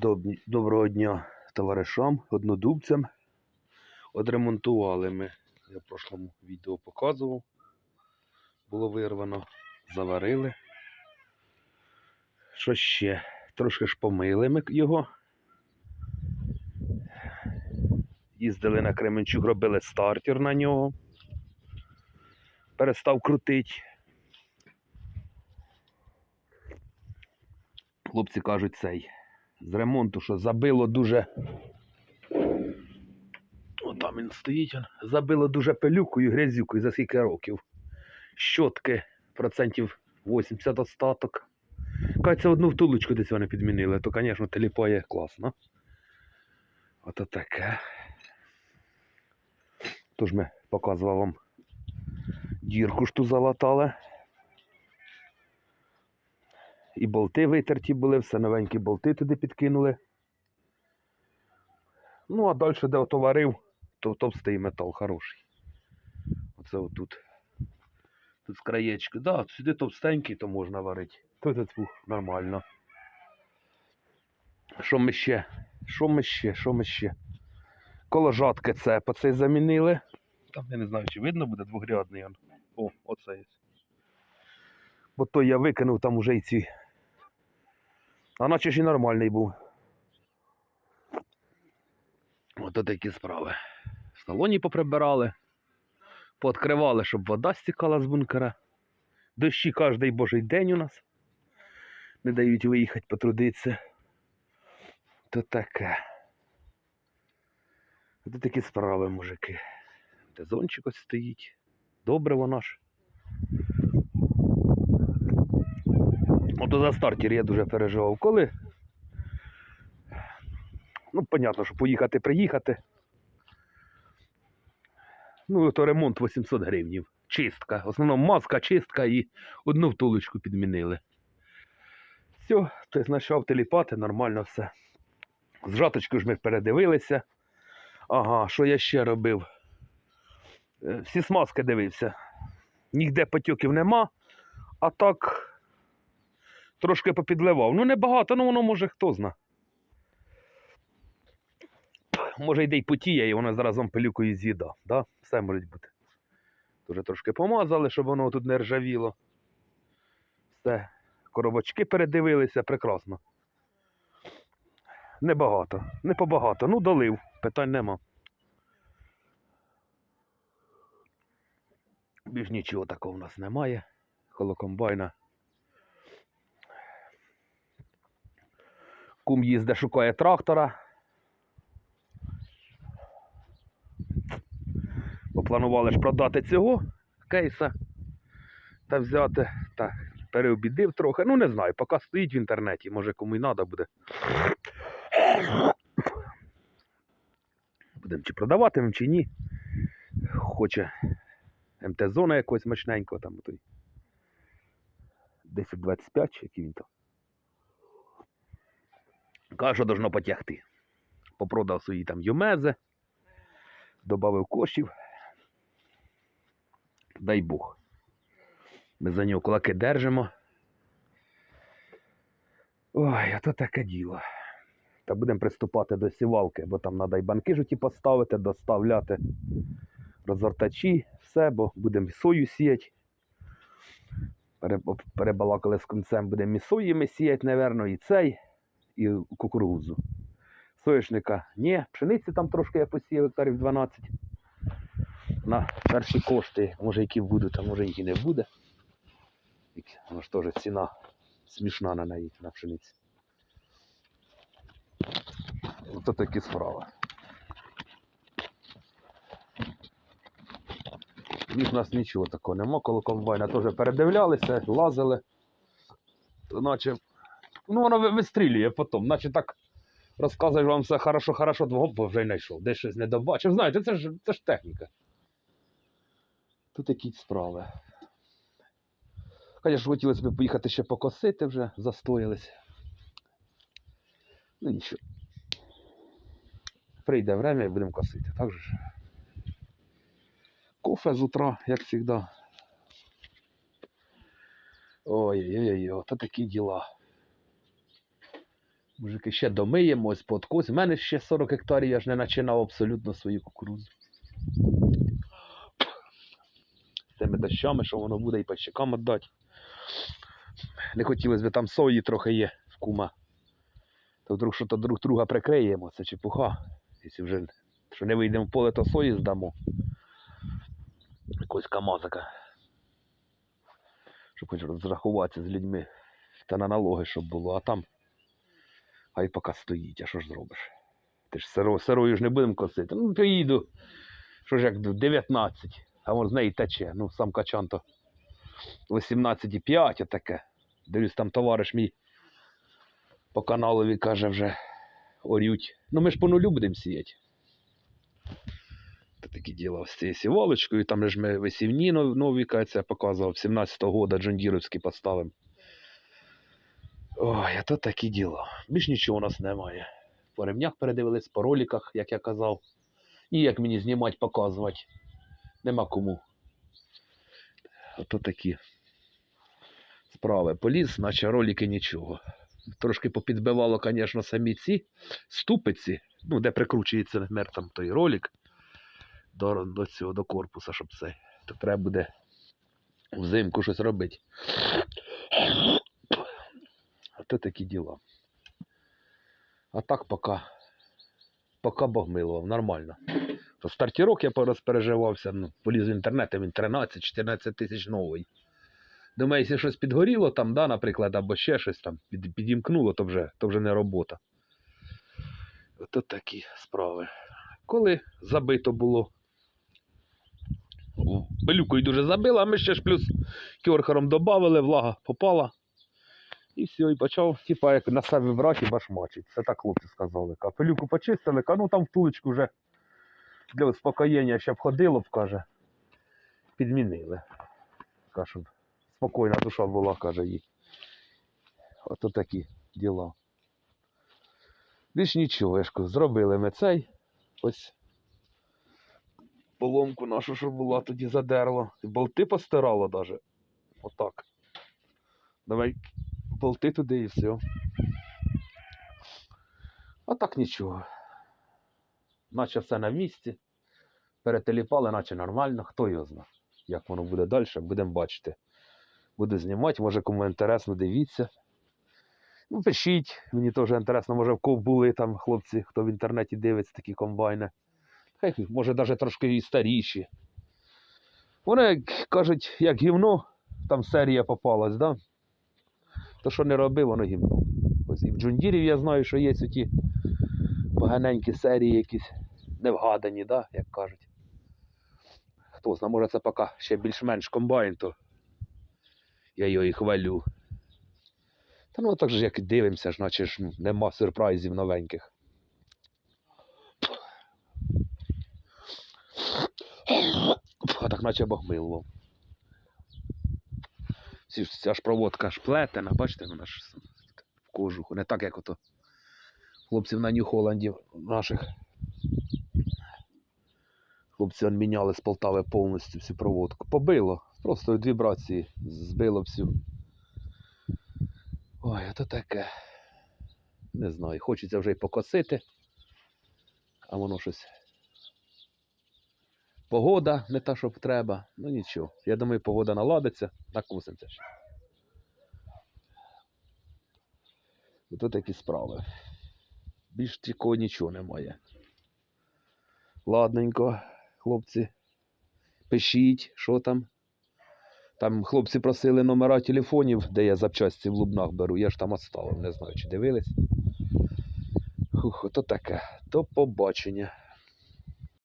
Доб- Доброго дня товаришам, однодубцям. Одремонтували ми. Я в прошлому відео показував. Було вирвано, заварили. Що ще? Трошки ж помили ми його. Їздили на Кременчук, робили стартер на нього. Перестав крутить. Хлопці кажуть цей. З ремонту, що забило дуже. О, там він стоїть. Забило дуже пилюкою, грязюкою за скільки років. Щотки процентів 80 остаток. Кажуть, одну втулочку десь вони підмінили, то, звісно, теліпає класно. Ото таке. Тож ми показував вам дірку ту залатали. І болти витерті були, все новенькі болти туди підкинули. Ну, а далі, де отоварив, то товстий метал хороший. Оце отут. Тут з краєчки. Да, сюди товстенький, то можна варити. Тут тут нормально. Що ми ще? Що ми ще? Що ми ще? Коложатки це по цей замінили. Там я не знаю, чи видно буде двогрядний. О, оце є. Бо то я викинув там уже й ці. А наче ж і нормальний був. Ото такі справи. В салоні поприбирали, пооткривали, щоб вода стікала з бункера. Дощі кожний божий день у нас. Не дають виїхати потрудитися. То таке. Ото такі справи, мужики. Сезончик ось стоїть. Добре воно ж. Ото за стартер я дуже переживав. Коли? Ну, понятно, що поїхати, приїхати. Ну, то ремонт 800 гривнів. Чистка. В основному маска, чистка і одну втулочку підмінили. Все, тобто почав теліпати, нормально все. З жаточкою ж ми передивилися. Ага, що я ще робив? Е, Всі смазки дивився. Нігде потьоків нема, а так трошки попідливав. Ну, небагато, ну воно може хто зна. Може йде й потіє, і воно заразом пилюкою з'їда. Да? Все може бути. Дуже трошки помазали, щоб воно тут не ржавіло. Все. Коробочки передивилися, прекрасно. Небагато, не побагато. Ну, долив, питань нема. Більш нічого такого в нас немає. Коло комбайна. Кум їздить, шукає трактора. Попланували ж продати цього кейса та взяти. Так, переобідив трохи. Ну, не знаю, поки стоїть в інтернеті, може кому й треба буде. Будемо чи продаватимемо, чи ні. Хоче МТ-зона якогось мощненького там той. 10-25, чи який він там. Що должно потягти. Попродав свої там юмези, додав коштів. Дай Бог. Ми за нього кулаки держимо. Ой, а то таке діло. Та будемо приступати до сівалки, бо там треба і банки жуті поставити, доставляти розгортачі, все, бо будемо сою сіяти. Пере- Перебалакали з кінцем, будемо і соями сіяти, напевно, і цей, і кукурудзу. Соняшника ні, пшениці там трошки я посіяв гектарів 12. На перші кошти, може які будуть, а може їх і не буде. Воно ж теж ціна смішна на неї, на пшениці. Ото такі справи. У нас нічого такого нема, коло комбайна теж передивлялися, лазили. Наче. Ну, воно вистрілює потім, наче так розказуєш вам все хорошо, хорошо, то вже й знайшов, десь щось не добачив. Знаєте, це ж, це ж техніка. Тут якісь справи. Звісно, хотілося б поїхати ще покосити вже, застоялись. Ну нічого. Прийде время і будемо косити, так же ж? Кофе з утра, як завжди. Ой-ой-ой, ото такі діла. Мужики, ще домиємось, подкось. У мене ще 40 гектарів, я ж не починав абсолютно свою кукурудзу. З тими дощами, що воно буде і пащикам віддати. Не хотілося б там сої трохи є в кума. То вдруг що то друг друга прикриємо, це чепуха. Якщо вже що не вийдемо в поле, то сої здамо. Якогось камазика. Щоб хоч розрахуватися з людьми. Та на налоги, щоб було, а там хай поки стоїть, а що ж зробиш? Ти ж сиро, сирою ж не будемо косити. Ну, поїду. Що ж як 19, а вон з неї тече. Ну, сам качан то 18,5 отаке. Дивлюсь, там товариш мій по каналові каже вже орють. Ну ми ж по нулю будемо сіяти. Та такі діла з цією сівалочкою. Там ж ми висівні нов- нові, кажеться, я показував, 17-го года Джондіровські поставимо. Ой, а то такі діла. Більш нічого у нас немає. По ремнях передивились, по роликах, як я казав. Ніяк мені знімати, показувати. Нема кому. Ото такі справи. Поліз, наче ролики нічого. Трошки попідбивало, звісно, самі ці ступиці, ну, де прикручується наприклад, там той ролик до, до цього, до корпуса, щоб це. То треба буде взимку щось робити. Ото такі діла. А так поки, Бог милував, нормально. То стартірок я порозпереживався, ну, поліз в інтернет, він 13-14 тисяч новий. Думаю, якщо щось підгоріло там, да, наприклад, або ще щось там під, підімкнуло, то вже, то вже не робота. Ото такі справи. Коли забито було. Пилюкою дуже забило, а ми ще ж плюс кьорхером додали, влага попала. І все, і почав, типа, як на себе брати і башмачить. Це так хлопці сказали. Капелюку почистили, ну там втулочку вже для успокоєння ще б ходило б, каже. Підмінили. Каже, щоб спокійна душа була, каже їй. Ото такі діла. Більш нічого, я ж кажу, зробили ми цей. Ось поломку нашу, що була, тоді задерло. І болти постирало даже. Отак. Давай болти туди і все. А так нічого. Наче все на місці. Перетеліпали, наче нормально. Хто його знає. Як воно буде далі, будемо бачити. Буду знімати, може кому інтересно, дивіться. Ну, пишіть, мені теж інтересно, може в кого були там хлопці, хто в інтернеті дивиться такі комбайни. Хай, може, навіть трошки і старіші. Вони, як кажуть, як гівно, там серія попалась, да? То що не робив, воно гівно. Ось і в Джундірів я знаю, що є ті поганенькі серії якісь невгадані, да? як кажуть. Хто знає, може це поки ще більш-менш комбайн, то я його і хвалю. Та ну так же як дивимося, ж, наче ж ну, нема сюрпризів новеньких. Так наче Бог ж- Ця ж проводка ж плетена, бачите, вона ж в кожуху. Не так, як ото хлопців на Нью-Холланді наших. Хлопці міняли з Полтави повністю всю проводку. Побило. Просто від вібрації збило всю. Ой, ото таке. Не знаю, хочеться вже й покосити, а воно щось. Погода не та, щоб треба. Ну нічого. Я думаю, погода наладиться, накусимося ще. Ото такі справи. Більш такого нічого немає. Ладненько, хлопці. Пишіть, що там. Там хлопці просили номера телефонів, де я запчасті в Лубнах беру. Я ж там оставив, не знаю, чи дивились. Хух, ото таке. До побачення.